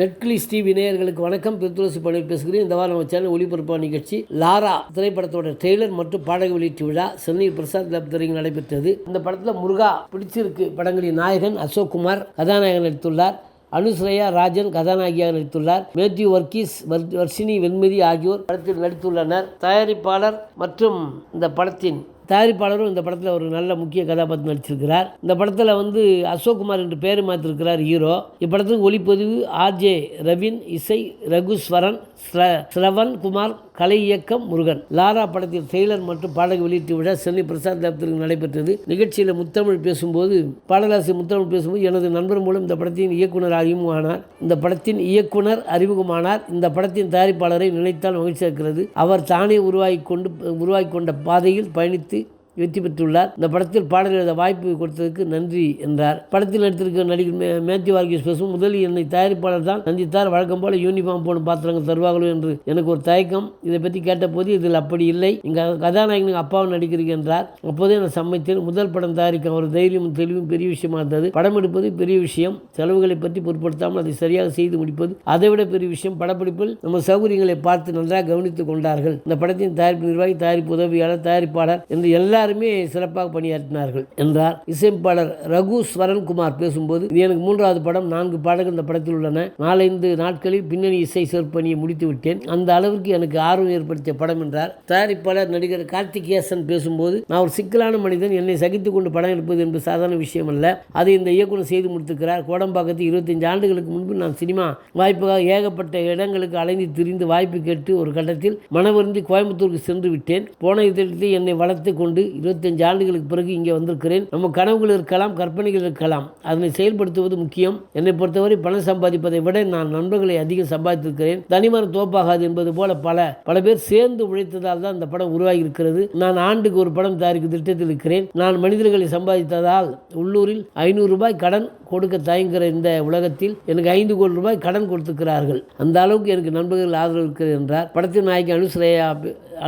நெட்கிளிஸ் TV நேயர்களுக்கு வணக்கம். பிரித்துளசி பணி பேசுகிறேன். இந்த வாரம் சேனல் ஒளிபரப்பு நிகழ்ச்சி லாரா திரைப்படத்தோட ட்ரெய்லர் மற்றும் பாடக வெளியீட்டு விழா சென்னை பிரசாத் கிளப் திரையில் நடைபெற்றது. இந்த படத்தில் முருகா பிடிச்சிருக்கு படங்களின் நாயகன் அசோக் குமார் கதாநாயகன் நடித்துள்ளார். அனுஸ்ரயா ராஜன் கதாநாயகியாக நடித்துள்ளார். மேத்யூ வர்கீஸ் வர்- வர்ஷினி வெண்மதி ஆகியோர் படத்தில் நடித்துள்ளனர். தயாரிப்பாளர் மற்றும் இந்த படத்தின் தயாரிப்பாளரும் இந்த படத்தில் ஒரு நல்ல முக்கிய கதாபாத்திரம் நடிச்சிருக்கிறார். இந்த படத்தில் வந்து அசோக் குமார் என்று பேர் மாற்றிருக்கிறார் ஹீரோ. இப்படத்துக்கு ஒளிப்பதிவு ஆர்ஜே ரவின் இசை ரகுஸ்வரன் ஸ்ர- ஸ்ரவன் குமார் கலை இயக்கம் முருகன். லாரா படத்தில் ட்ரெய்லர் மற்றும் பாடகை வெளியீட்டு விழா சென்னை பிரசாத் லேப்திற்கு நடைபெற்றது. நிகழ்ச்சியில் முத்தமிழ் பேசும்போது பாடலாசி முத்தமிழ் பேசும்போது எனது நண்பர் மூலம் இந்த படத்தின் இயக்குனர் அறிமுகமானார். இந்த படத்தின் இயக்குனர் அறிமுகமானார். இந்த படத்தின் தயாரிப்பாளரை நினைத்தால் மகிழ்ச்சி இருக்கிறது. அவர் தானே உருவாகி கொண்டு உருவாக்கி கொண்ட பாதையில் பயணித்து வெற்றி பெற்றுள்ளார். இந்த படத்தில் பாடல் எழுத வாய்ப்பு கொடுத்ததுக்கு நன்றி என்றார். படத்தில் நடித்திருக்க நடிகர் மே மேத்யூ வார்கிஸ் பேசும் முதலில் என்னை தயாரிப்பாளர் தான். சந்தித்தார் வழக்கம் போல யூனிஃபார்ம் போன பாத்திரங்கள் தருவார்களோ என்று எனக்கு ஒரு தயக்கம். இதை பற்றி கேட்டபோது இதில் அப்படி இல்லை. இங்கே கதாநாயகனுக்கு அப்பாவும் நடிக்கிறீர்கள் என்றார். அப்போதே நான் சமைத்தேன் முதல் படம் தயாரிக்க ஒரு தைரியமும் தெளிவும் பெரிய விஷயமா இருந்தது. படம் எடுப்பது பெரிய விஷயம். செலவுகளை பற்றி பொருட்படுத்தாமல் அதை சரியாக செய்து முடிப்பது அதைவிட பெரிய விஷயம். படப்பிடிப்பில் நம்ம சௌகரியங்களை பார்த்து நன்றாக கவனித்துக் கொண்டார்கள். இந்த படத்தின் தயாரிப்பு நிர்வாகி தயாரிப்பு உதவியாளர் தயாரிப்பாளர் என்று எல்லா சிறப்பாக பணியாற்றினார்கள் என்றார். இசையமைப்பாளர் ரகு ஸ்வரன்குமார் பேசும்போது இது எனக்கு மூன்றாவது படம் நான்கு பாடல்கள் இந்த படத்தில் உள்ளன. நாலந்து நாட்களில் பின்னணி இசை சேர்ப்பணியை முடித்து விட்டேன். அந்த அளவுக்கு எனக்கு ஆர்வம் ஏற்படுத்திய படம் என்றார். தயாரிப்பாளர் நடிகர் கார்த்திகேசன் பேசும்போது நான் ஒரு சிக்கலான மனிதன் என்னை சகித்துக் கொண்டு படம் எடுப்பது என்பது சாதாரண விஷயம் அல்ல அதை இந்த இயக்குனர் செய்து முடித்திருக்கிறார். கோடம்பாக்கத்தில் இருபத்தஞ்சு ஆண்டுகளுக்கு முன்பு நான் சினிமா வாய்ப்புக்காக ஏகப்பட்ட இடங்களுக்கு அலைந்து திரிந்து வாய்ப்பு கேட்டு ஒரு கட்டத்தில் மனவருந்தி கோயம்புத்தூருக்கு சென்று விட்டேன். போன இதழத்தில் என்னை வளர்த்து கொண்டு இருபத்தஞ்சு ஆண்டுகளுக்கு பிறகு இங்கே வந்திருக்கிறேன். நம்ம கனவுகள் இருக்கலாம் கற்பனைகள் இருக்கலாம். அதனை செயல்படுத்துவது முக்கியம். என்னை பொறுத்தவரை பணம் சம்பாதிப்பதை விட நான் நண்பர்களை அதிகம் சம்பாதித்திருக்கிறேன். தனிமரம் தோப்பாகாது என்பது போல பல பல பேர் சேர்ந்து உழைத்ததால் தான் இந்த படம் உருவாகி இருக்கிறது நான் ஆண்டுக்கு ஒரு படம் தயாரிக்கும் திட்டத்தில் இருக்கிறேன். நான் மனிதர்களை சம்பாதித்ததால் உள்ளூரில் ஐநூறு ரூபாய் கடன் கொடுக்க தயங்குகிற இந்த உலகத்தில் எனக்கு ஐந்து கோடி ரூபாய் கடன் கொடுத்திருக்கிறார்கள். அந்த அளவுக்கு எனக்கு நண்பர்கள் ஆதரவு இருக்கிறது என்றார். படத்தின் நாயகி அனுஸ்ரேயா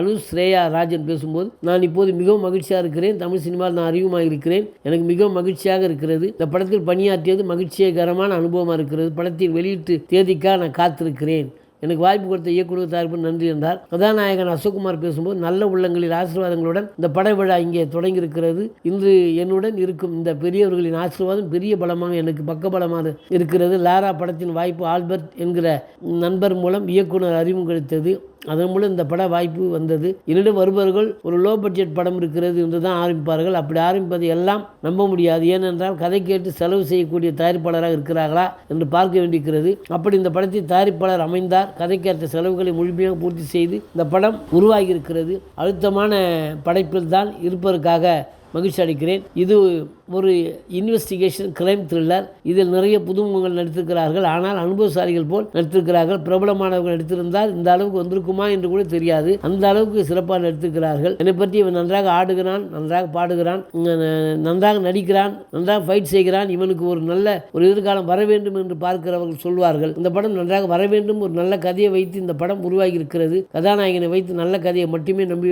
அனுஸ்ரேயா ராஜன் பேசும்போது நான் இப்போது மிகவும் மகிழ்ச்சியாக இருக்கிறேன். தமிழ் சினிமாவில் நான் அறிவுமாக இருக்கிறேன். எனக்கு மிகவும் மகிழ்ச்சியாக இருக்கிறது. இந்த படத்தில் பணியாற்றியது மகிழ்ச்சிகரமான அனுபவமாக இருக்கிறது. படத்தின் வெளியீட்டு தேதிக்காக நான் காத்திருக்கிறேன். எனக்கு வாய்ப்பு கொடுத்த இயக்குனர் தரப்பு நன்றி என்றார் கதாநாயகன் அசோக்குமார் பேசும்போது நல்ல உள்ளங்களில் ஆசீர்வாதங்களுடன் இந்த பட விழா இங்கே தொடங்கியிருக்கிறது. இன்று என்னுடன் இருக்கும் இந்த பெரியவர்களின் ஆசீர்வாதம் பெரிய பலமாக எனக்கு பக்கபலமாக இருக்கிறது. லாரா படத்தின் வாய்ப்பு ஆல்பர்ட் என்கிற நண்பர் மூலம் இயக்குனர் அறிமுகப்படுத்தது அதன் மூலம் இந்த பட வாய்ப்பு வந்தது. என்னிடம் வருபவர்கள் ஒரு லோ பட்ஜெட் படம் இருக்கிறது என்று தான் ஆரம்பிப்பார்கள். அப்படி ஆரம்பிப்பதை எல்லாம் நம்ப முடியாது. ஏனென்றால் கதை கேட்டு செலவு செய்யக்கூடிய தயாரிப்பாளராக இருக்கிறார்களா என்று பார்க்க வேண்டியிருக்கிறது. அப்படி இந்த படத்தின் தயாரிப்பாளர் அமைந்தார். கதைக்கேற்ற செலவுகளை முழுமையாக பூர்த்தி செய்து இந்த படம் உருவாகியிருக்கிறது. அழுத்தமான படைப்பில் தான் இருப்பதற்காக மகிழ்ச்சி அடைக்கிறேன் இது ஒரு இன்வெஸ்டிகேஷன் கிரைம் த்ரில்லர் இதில் நிறைய புதுமுகங்கள் நடித்திருக்கிறார்கள். ஆனால் அனுபவசாலிகள் போல் நடித்திருக்கிறார்கள். பிரபலமானவர்கள் நடித்திருந்தால் இந்த அளவுக்கு வந்திருக்குமா என்று கூட தெரியாது. அந்த அளவுக்கு சிறப்பாக நடித்திருக்கிறார்கள். என்னை பற்றி இவன் நன்றாக ஆடுகிறான் நன்றாக பாடுகிறான் நன்றாக நடிக்கிறான் நன்றாக ஃபைட் செய்கிறான். இவனுக்கு ஒரு நல்ல ஒரு எதிர்காலம் வர வேண்டும் என்று பார்க்கிறவர்கள் சொல்வார்கள். இந்த படம் நன்றாக வர வேண்டும். ஒரு நல்ல கதையை வைத்து இந்த படம் உருவாகி இருக்கிறது கதாநாயகனை வைத்து நல்ல கதையை மட்டுமே நம்பி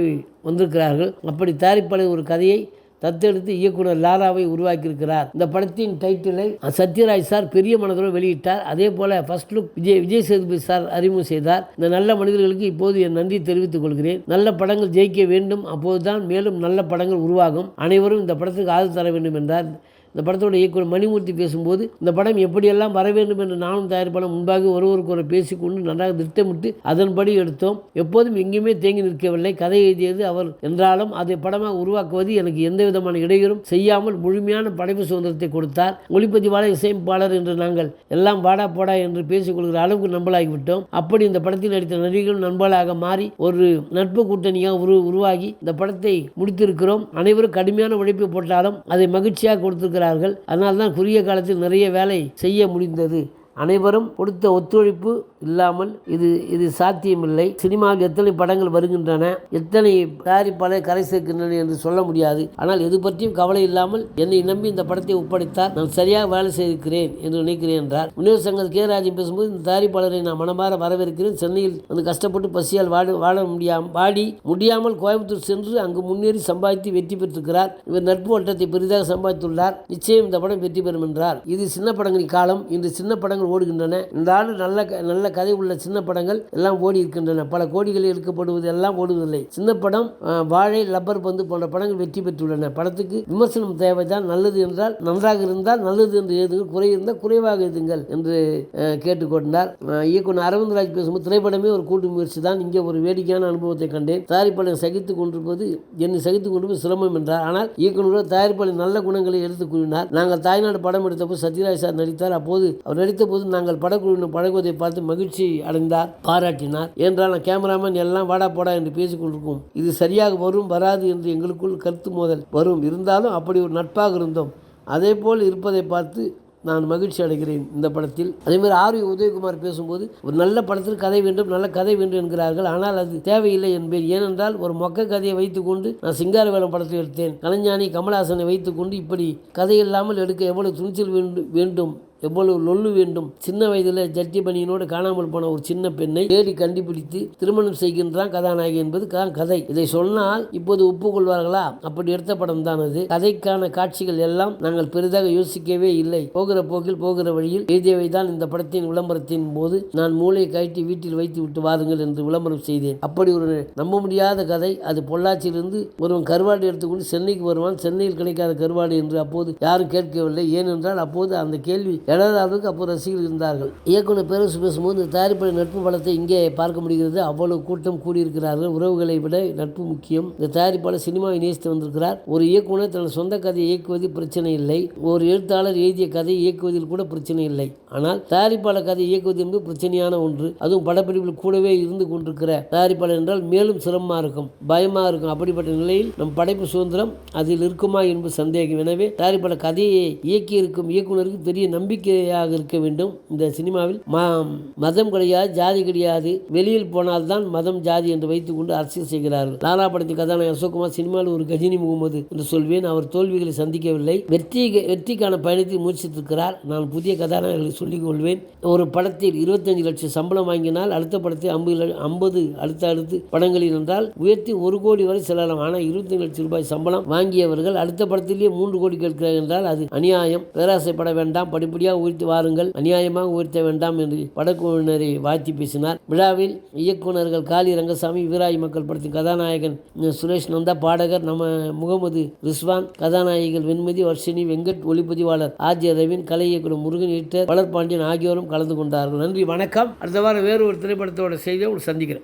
வந்திருக்கிறார்கள். அப்படி தயாரிப்பாளர் ஒரு கதையை தத்தெடுத்து இயக்குனர் லாராவை உருவாக்கியிருக்கிறார். இந்த படத்தின் டைட்டிலை சத்யராஜ் சார் பெரிய மனதோடு வெளியிட்டார். அதே போல first look Vijay Vijay Sethupathi sir அறிமுகம் செய்தார். இந்த நல்ல மனிதர்களுக்கு இப்போது என் நன்றி தெரிவித்துக் கொள்கிறேன். நல்ல படங்கள் ஜெயிக்க வேண்டும். அப்போதுதான் மேலும் நல்ல படங்கள் உருவாகும். அனைவரும் இந்த படத்துக்கு ஆதரவு தர வேண்டும் என்றார். இந்த படத்தோட இயக்குனர் மணிமூர்த்தி பேசும்போது இந்த படம் எப்படியெல்லாம் வர வேண்டும் என்று நானும் தயாரிப்பாளர் முன்பாக ஒருவருக்கு ஒரு பேசிக்கொண்டு நன்றாக திட்டமிட்டு அதன்படி எடுத்தோம். எப்போதும் எங்கேயுமே தேங்கி நிற்கவில்லை. கதை எழுதியது அவர் என்றாலும் அதை படமாக உருவாக்குவது எனக்கு எந்த விதமான இடையூறும் செய்யாமல் முழுமையான படைப்பு சுதந்திரத்தை கொடுத்தார். ஒளிப்பதிவாளர் இசையமைப்பாளர் என்று நாங்கள் எல்லாம் வாடா போடா என்று பேசிக்கொள்கிற அளவுக்கு நம்பலாகிவிட்டோம். அப்படி இந்த படத்தில் நடித்த நடிகர்கள் நண்பர்களாக மாறி ஒரு நட்பு கூட்டணியாக உரு உருவாகி இந்த படத்தை முடித்திருக்கிறோம். அனைவரும் கடுமையான உழைப்பு போட்டாலும் அதை மகிழ்ச்சியாக இருக்கிறார்கள். அதனால தான் குறுகிய காலத்தில் நிறைய வேலை செய்ய முடிந்தது. அனைவரும் கொடுத்த ஒத்துழைப்பு இல்லாமல் இது இது சாத்தியமில்லை. சினிமாவில் எத்தனை படங்கள் வருகின்றன எத்தனை தயாரிப்பாளர் கரை சேர்க்கின்றன என்று சொல்ல முடியாது. ஆனால் எது பற்றியும் கவலை இல்லாமல் என்னை நம்பி இந்த படத்தை ஒப்படைத்தார். நான் சரியாக வேலை செய்திருக்கிறேன் என்று நினைக்கிறேன் என்றார். விநியோக சங்கர் கே. ராஜன் பேசும்போது இந்த தயாரிப்பாளரை நான் மனமாற வரவேற்கிறேன். சென்னையில் வந்து கஷ்டப்பட்டு பசியால் வாட வாழ முடியாம வாடி முடியாமல் கோயம்புத்தூர் சென்று அங்கு முன்னேறி சம்பாதித்து வெற்றி பெற்றிருக்கிறார். இவர் நட்பு வட்டத்தை பெரிதாக சம்பாதித்துள்ளார். நிச்சயம் இந்த படம் வெற்றி பெறும் என்றார். இது சின்ன படங்களின் காலம். இன்று சின்ன படங்கள் படங்கள் ஓடுகின்றன. இந்த ஆண்டு நல்ல க- நல்ல கதை உள்ள சின்ன படங்கள் எல்லாம் ஓடி இருக்கின்றன. பல கோடிகளில் எடுக்கப்படுவது எல்லாம் ஓடுவதில்லை. சின்ன படம் வாழை லப்பர் பந்து போன்ற படங்கள் வெற்றி பெற்றுள்ளன. படத்துக்கு விமர்சனம் தேவைதான். நல்லது என்றால் நன்றாக இருந்தால் நல்லது என்று எழுதுங்கள். குறை இருந்தால் குறைவாக எழுதுங்கள் என்று கேட்டுக்கொண்டார். இயக்குனர் அரவிந்த்ராஜ் பேசும்போது திரைப்படமே ஒரு கூட்டு முயற்சி தான். இங்கே ஒரு வேடிக்கையான அனுபவத்தை கண்டேன். தயாரிப்பாளர் சகித்துக் கொண்டிருப்பது என்னை சகித்துக் கொண்டு சிரமம் என்றார். ஆனால் இயக்குனர் தயாரிப்பாளர் நல்ல குணங்களை எடுத்துக் கூறினார். நாங்கள் தாய்நாடு படம் எடுத்தபோது சத்யராஜ் சார் நடித்தார். அப்போது அவர் நடித்த போது நாங்கள் படக்குழுவினர் பழகுவதை பார்த்து மகிழ்ச்சி அடைந்தார் பாராட்டினார். என்றால் நான் கேமராமேன் எல்லாம் வாடா போடா என்று பேசிக்கொண்டிருக்கோம். இது சரியாக வரும் வராது என்று எங்களுக்குள் கருத்து மோதல் வரும். இருந்தாலும் அப்படி ஒரு நட்பாக இருந்தோம். அதே போல் இருப்பதை பார்த்து நான் மகிழ்ச்சி அடைகிறேன். இந்த படத்தில். அதேமாதிரி ஆர் வி உதயகுமார் பேசும்போது ஒரு நல்ல படத்தில் கதை வேண்டும் நல்ல கதை வேண்டும் என்கிறார்கள். ஆனால் அது தேவையில்லை என்பேன். ஏனென்றால் ஒரு மொக்க கதையை வைத்துக்கொண்டு நான் சிங்காரவேலம் படத்தில் எடுத்தேன். கலைஞானி கமலஹாசனை வைத்துக்கொண்டு இப்படி கதை இல்லாமல் எடுக்க எவ்வளவு துணிச்சல் வேண்டும் வேண்டும் எவ்வளவு லொல்லு வேண்டும்? சின்ன வயதில் ஜட்டி பனியனோடு காணாமல் போன ஒரு சின்ன பெண்ணை தேடி கண்டுபிடித்து திருமணம் செய்கின்றான் கதாநாயகி என்பது தான் கதை. இதை சொன்னால் இப்போது ஒப்புக்கொள்வார்களா? அப்படி எடுத்த படம் தான் அது. கதைக்கான காட்சிகள் எல்லாம் நாங்கள் பெரிதாக யோசிக்கவே இல்லை. போகிற போக்கில் போகிற வழியில் எழுதியவை தான் இந்த படத்தின் விளம்பரத்தின் போது நான் மூளையை கழட்டி வீட்டில் வைத்து விட்டு வாருங்கள் என்று விளம்பரம் செய்தேன். அப்படி ஒரு நம்ப முடியாத கதை. அது பொள்ளாச்சியிலிருந்து ஒருவன் கருவாடு எடுத்துக்கொண்டு சென்னைக்கு வருவான். சென்னையில் கிடைக்காத கருவாடு என்று அப்போது யாரும் கேட்கவில்லை. ஏனென்றால் அப்போது அந்த கேள்வி இளையராஜாவுக்கு அப்போ அப்போது ரசிகர்கள் இருந்தார்கள். இயக்குனர் பேரரசு பேசும்போது இந்த தயாரிப்பாளர் நட்பு பலத்தை இங்கே பார்க்க முடிகிறது. அவ்வளவு கூட்டம் கூடியிருக்கிறார்கள். உறவுகளை விட நட்பு முக்கியம். இந்த தயாரிப்பாளர் சினிமாவை நேசித்து வந்திருக்கிறார். ஒரு இயக்குனர் தனது சொந்த கதையை இயக்குவதில் பிரச்சனை இல்லை. ஒரு எழுத்தாளர் எழுதிய கதையை இயக்குவதில் கூட பிரச்சனை இல்லை. ஆனால் தயாரிப்பாளர் கதை இயக்குவது என்பது பிரச்சனையான ஒன்று. அதுவும் படப்பிடிப்பில் கூடவே இருந்து கொண்டிருக்கிற தயாரிப்பாளர் என்றால் மேலும் சிரமமாக இருக்கும். பயமாக இருக்கும். அப்படிப்பட்ட நிலையில் நம் படைப்பு சுதந்திரம் அதில் இருக்குமா என்பது சந்தேகம். எனவே தயாரிப்பாளர் கதையை இயக்கியிருக்கும் இயக்குநருக்கு இயக்குனருக்கு பெரிய நம்பிக்கையாக இருக்க வேண்டும். இந்த சினிமாவில் ம- மதம் கிடையாது ஜாதி கிடையாது. வெளியில் போனால்தான் மதம் ஜாதி என்று வைத்துக்கொண்டு அரசியல் செய்கிறார்கள். லாலா படத்தின் கதாநாயகன் அசோக்குமார் சினிமாவில் ஒரு கஜினி முகமது என்று சொல்வேன். அவர் தோல்விகளை சந்திக்கவில்லை. வெற்றி வெற்றிக்கான பயணத்தை முயற்சித்திருக்கிறார். நான் புதிய கதாநாயகர்களை சொல்லிக் கொள்வேன். ஒரு படத்தில் இருபத்தஞ்சு லட்சம் சம்பளம் வாங்கினால் அடுத்த படத்தில் ஐம்பது ஐம்பது அடுத்த அடுத்து படங்களில் என்றால் உயர்த்தி ஒரு கோடி வரை செல்லலாம். ஆனால் இருபத்தஞ்சு லட்சம் ரூபாய் சம்பளம் வாங்கியவர்கள் அடுத்த படத்திலேயே மூன்று கோடி கேட்கிறார்கள் என்றால் அது அநியாயம். பேராசைப்பட வேண்டாம். படிப்படியாக உயர்த்தி வாருங்கள். அநியாயமாக உயர்த்த வேண்டாம் என்று படக்குழுவினரை வாழ்த்தி பேசினார். விழாவில் இயக்குனர்கள் காளி ரங்கசாமி வீராய் மக்கள் படத்தின் கதாநாயகன் சுரேஷ் நந்தா பாடகர் நம்ம முகமது ரிஸ்வான் கதாநாயகிகள் வெண்மதி வர்ஷினி வெங்கட் ஒளிப்பதிவாளர் ஆர்ஜே ரவீன் கலை இயக்குனர் முருகன் ஈட்டர் வளர்பாண்டியன் ஆகியோரும் கலந்து கொண்டார்கள். நன்றி வணக்கம். அடுத்த வாரம் வேறு ஒரு திரைப்படத்தோட செய்தியை உங்களை சந்திக்கிறேன்.